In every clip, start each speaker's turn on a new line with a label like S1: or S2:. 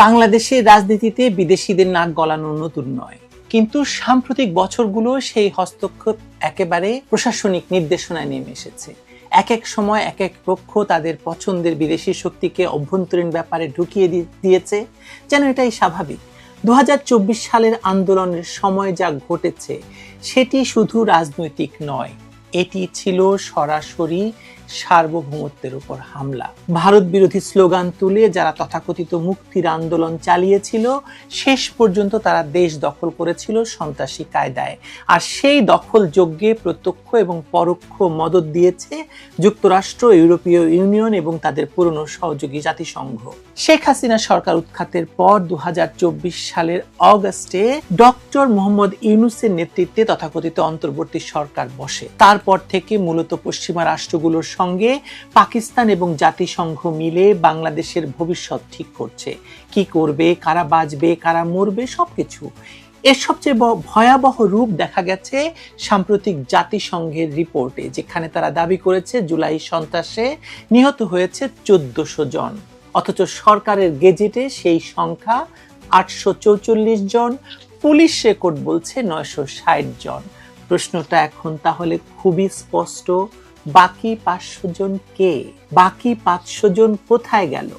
S1: বাংলাদেশের রাজনীতিতে বিদেশিদের নাক গলানো নতুন নয়। কিন্তু সাম্প্রতিক বছরগুলো সেই হস্তক্ষেপ একেবারে প্রশাসনিক নির্দেশনায় নেমে এসেছে। এক এক সময় এক এক পক্ষ তাদের পছন্দের বিদেশি শক্তিকে অভ্যন্তরীণ ব্যাপারে ঢুকিয়ে দিয়েছে, যেন এটাই স্বাভাবিক। দু হাজার চব্বিশ সালের আন্দোলনের সময় যা ঘটেছে, সেটি শুধু রাজনৈতিক নয়, এটি ছিল সরাসরি সার্বভৌমত্বের উপর হামলা। ভারত বিরোধী স্লোগান তুলে যারা তথাকথিত মুক্তির আন্দোলন চালিয়েছিল, শেষ পর্যন্ত তারা দেশ দখল করেছিল সন্ত্রাসী কায়দায়। আর সেই দখল যজ্ঞে প্রত্যক্ষ এবং পরোক্ষ মদত দিয়েছে যুক্তরাষ্ট্র, ইউরোপীয় ইউনিয়ন এবং তাদের পুরনো সহযোগী জাতিসংঘ। শেখ হাসিনা সরকার উৎখাতের পর দু হাজার চব্বিশ সালের অগস্টে ডক্টর মোহাম্মদ ইউনুসের নেতৃত্বে তথাকথিত অন্তর্বর্তী সরকার বসে। তারপর থেকে মূলত পশ্চিমা রাষ্ট্রগুলোর সঙ্গে পাকিস্তান এবং জাতিসংঘ মিলে বাংলাদেশের ভবিষ্যৎ ঠিক করছে। কি করবে, কারা বাঁচবে, কারা মরবে, সবকিছু। এর সবচেয়ে ভয়াবহ রূপ দেখা গেছে সাম্প্রতিক জাতিসংঘের রিপোর্টে, যেখানে তারা দাবি করেছে জুলাই সন্ত্রাসে নিহত হয়েছে চোদ্দশো জন। অথচ সরকারের গেজেটে সেই সংখ্যা আটশো চৌচল্লিশ জন, পুলিশ রেকর্ড বলছে নয়শো ষাট জন। প্রশ্নটা এখন তাহলে খুবই স্পষ্ট। বাকি পাঁচশো জন কে? বাকি পাঁচশো জন কোথায় গেল?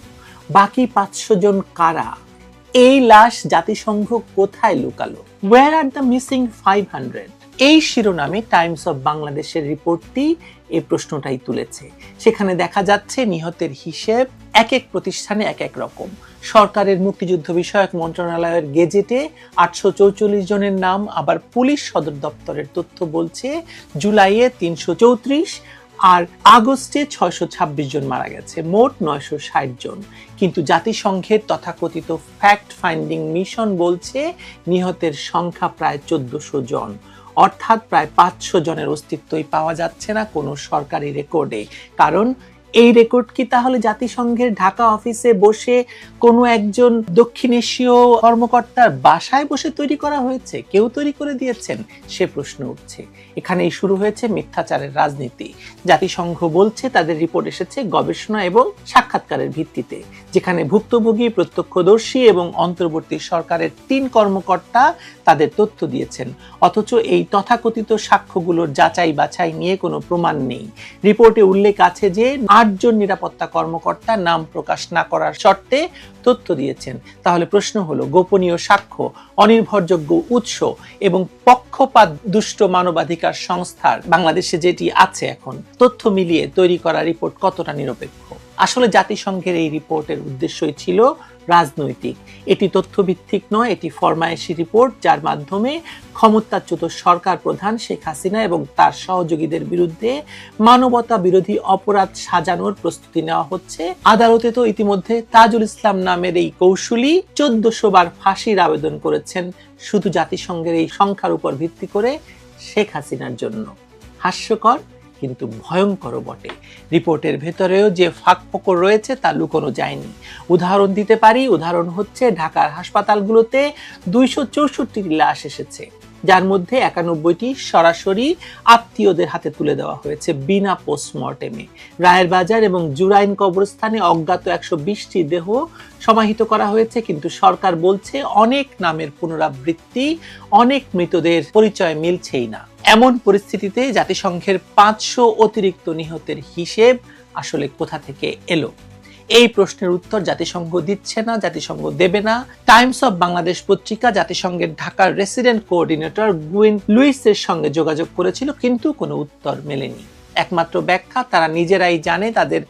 S1: বাকি পাঁচশো জন কারা? এই লাশ জাতিসংঘ কোথায় লুকালো? Where are the missing five hundred এই শিরোনামে টাইমস অফ বাংলাদেশের রিপোর্টটি এই প্রশ্নটাই তুলেছে। সেখানে দেখা যাচ্ছে নিহতের হিসেব এক এক প্রতিষ্ঠানে এক এক রকম। সরকারের মুক্তিযুদ্ধ বিষয়ক মন্ত্রণালয়ের গেজেটে আটশো চৌচল্লিশ জনের নাম, আবার পুলিশ সদর দপ্তরের তথ্য বলছে জুলাইয়ে তিনশো চৌত্রিশ আর আগস্টে ছয়শো ছাব্বিশ জন মারা গেছে, মোট নয়শো ষাট জন। কিন্তু জাতিসংঘের তথাকথিত ফ্যাক্ট ফাইন্ডিং মিশন বলছে নিহতের সংখ্যা প্রায় চোদ্দশো জন। অর্থাৎ প্রায় পাঁচশো জনের অস্তিত্বই পাওয়া যাচ্ছে না কোনো সরকারি রেকর্ডে কারণ এই রেকর্ড কি তাহলে জাতিসংঘের ঢাকা অফিসে বসে কোনো একজন দক্ষিণ এশীয় কর্মকর্তার বাসায় বসে তৈরি করা হয়েছে? কেউ তৈরি করে দিয়েছেন? সে প্রশ্ন উঠছে। এখানেই শুরু হয়েছে মিথ্যাচারের রাজনীতি। জাতিসংঘ বলছে তাদের রিপোর্ট এসেছে গবেষণা এবং সাক্ষাৎকারের ভিত্তিতে, যেখানে ভুক্তভোগী, প্রত্যক্ষদর্শী এবং অন্তর্বর্তী সরকারের তিন কর্মকর্তা তাদের তথ্য দিয়েছেন। অথচ এই তথাকথিত সাক্ষ্যগুলোর যাচাই বাছাই নিয়ে কোনো প্রমাণ নেই। রিপোর্টে উল্লেখ আছে যে আটজন নিরাপত্তা কর্মকর্তা নাম প্রকাশ না করার শর্তে তথ্য দিয়েছেন। তাহলে প্রশ্ন হলো, গোপনীয় সাক্ষ্য, অনির্ভরযোগ্য উৎস এবং পক্ষপাত দুষ্ট মানবাধিকার সংস্থার বাংলাদেশে যেটি আছে এখন, তথ্য মিলিয়ে তৈরি করা রিপোর্ট কতটা নিরপেক্ষ? আসলে জাতিসংঘের এই রিপোর্টের উদ্দেশ্যই ছিল রাজনৈতিক। এটি তথ্যভিত্তিক নয়, এটি ফরমায়েশি রিপোর্ট, যার মাধ্যমে ক্ষমতাচ্যুত সরকার প্রধান শেখ হাসিনা এবং তার সহযোগীদের বিরুদ্ধে মানবতা বিরোধী অপরাধ সাজানোর প্রস্তুতি নেওয়া হচ্ছে। আদালতে তো ইতিমধ্যে তাজুল ইসলাম নামের এই কৌশলী চোদ্দশো বার ফাঁসির আবেদন করেছেন শুধু জাতিসংঘের এই সংখ্যার উপর ভিত্তি করে শেখ হাসিনার জন্য। হাস্যকর কিন্তু ভয়ঙ্কর বটে। রিপোর্টের ভেতরেও যে ফাঁক ফোকর রয়েছে তা লুকোনো যায়নি। উদাহরণ দিতে পারি, উদাহরণ হচ্ছে ঢাকার হাসপাতালগুলোতে দুইশো চৌষট্টি লাশ এসেছে। যার মধ্যে একানব্বইটি সরাসরি আত্মীয়দের হাতে তুলে দেওয়া হয়েছে বিনা পোস্টমর্টেমে রায়ের বাজার এবং জুরাইন কবরস্থানে অজ্ঞাত একশো বিশটি দেহ সমাহিত করা হয়েছে, কিন্তু সরকার বলছে অনেক নামের পুনরাবৃত্তি, অনেক মৃতদের পরিচয় মিলছেই না। এমন পরিস্থিতিতে জাতিসংঘের পাঁচশো অতিরিক্ত নিহতের হিসেব আসলে কোথা থেকে এলো? এই প্রশ্নের উত্তর জাতিসংঘ দিচ্ছে না, জাতিসংঘ দেবে না। টাইমস অফ বাংলাদেশ পত্রিকা জাতিসংঘের ঢাকার রেসিডেন্ট কোঅর্ডিনেটর গুইন লুইসের সঙ্গে যোগাযোগ করেছিল, কিন্তু কোনো উত্তর মেলেনি। একমাত্র ব্যাখ্যা, তারা নিজেরাই জানে তাদের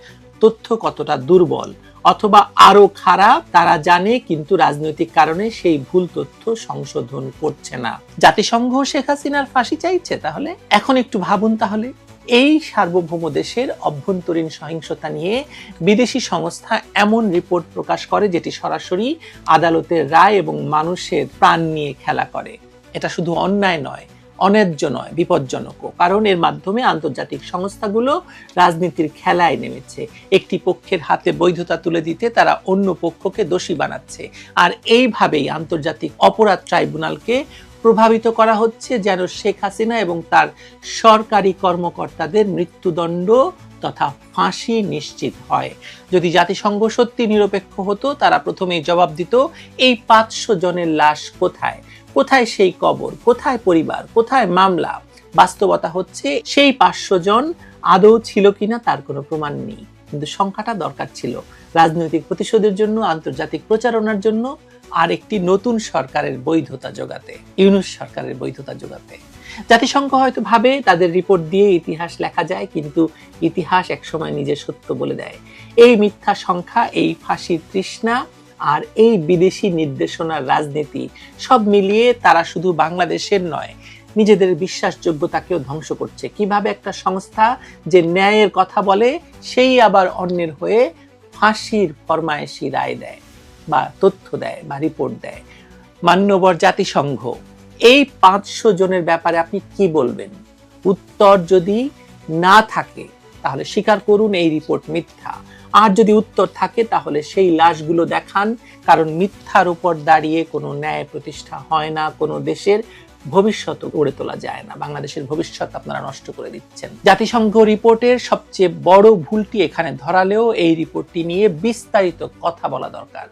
S1: তথ্য কতটা দুর্বল, অথবা আরও খারাপ, তারা জানে, কিন্তু রাজনৈতিক কারণে সেই ভুল তথ্য সংশোধন করছে না। জাতিসংঘ শেখ হাসিনার ফাঁসি চাইছে, তাহলে? এখন একটু ভাবুন তাহলে। এই সার্বভৌম দেশের অভ্যন্তরীণ সহিংসতা নিয়ে বিদেশি সংস্থা এমন রিপোর্ট প্রকাশ করে যেটি সরাসরি আদালতের রায় এবং মানুষের প্রাণ নিয়ে খেলা করে। এটা শুধু অন্যায় নয়, অন্যায্য নয়, বিপজ্জনকও। কারণ এর মাধ্যমে আন্তর্জাতিক সংস্থাগুলো রাজনীতির খেলায় নেমেছে। একটি পক্ষের হাতে বৈধতা তুলে দিতে তারা অন্য পক্ষকে দোষী বানাচ্ছে। আর এইভাবেই আন্তর্জাতিক অপরাধ ট্রাইব্যুনালকে প্রভাবিত করা হচ্ছে যেন শেখ হাসিনা এবং তার সরকারি কর্মকর্তাদের মৃত্যুদণ্ড তথা ফাঁসি নিশ্চিত হয়। যদি জাতিসংঘ সত্যি নিরপেক্ষ হতো, তারা প্রথমেই জবাব দিত, এই পাঁচশো জনের লাশ কোথায়? কোথায় সেই কবর? কোথায় পরিবার? কোথায় মামলা? বাস্তবতা হচ্ছে, সেই পাঁচশো জন আদৌ ছিল কিনা তার কোনো প্রমাণ নেই। কিন্তু সংখ্যাটা দরকার ছিল। রাজনৈতিক প্রতিশোধের জন্য, আন্তর্জাতিক প্রচারণার জন্য আর একটি নতুন সরকারের বৈধতা যোগাতে ইউনুস সরকারের বৈধতা যোগাতে জাতিসংঘ হয়তো ভাবে তাদের রিপোর্ট দিয়ে ইতিহাস লেখা যায়, কিন্তু ইতিহাস একসময় নিজের সত্য বলে দেয়। এই মিথ্যা সংখ্যা, এই ফাঁসির তৃষ্ণা আর এই বিদেশি নির্দেশনার রাজনীতি সব মিলিয়ে তারা শুধু বাংলাদেশের নয়, নিজেদের বিশ্বাসযোগ্যতাকেও ধ্বংস করছে। কীভাবে একটা সংস্থা যে ন্যায়ের কথা বলে, সেই আবার অন্যের হয়ে ফাঁসির ফরমায়েশি রায় দেয়। বা তথ্য দেয় বা রিপোর্ট দেয়। মান্যবর জাতিসংঘ, এই পাঁচশো জনের ব্যাপারে আপনি কি বলবেন? উত্তর যদি না থাকে, তাহলে স্বীকার করুন এই রিপোর্ট মিথ্যা। আর যদি উত্তর থাকে, তাহলে সেই লাশগুলো দেখান, কারণ মিথ্যার উপর দাঁড়িয়ে কোনো ন্যায় প্রতিষ্ঠা হয় না, কোনো দেশের ভবিষ্যৎ গড়ে তোলা যায় না। বাংলাদেশের ভবিষ্যৎ আপনারা নষ্ট করে দিচ্ছেন। জাতিসংঘ রিপোর্টের সবচেয়ে বড় ভুলটি এখানে ধরালেও এই রিপোর্টটি নিয়ে বিস্তারিত কথা বলা দরকার।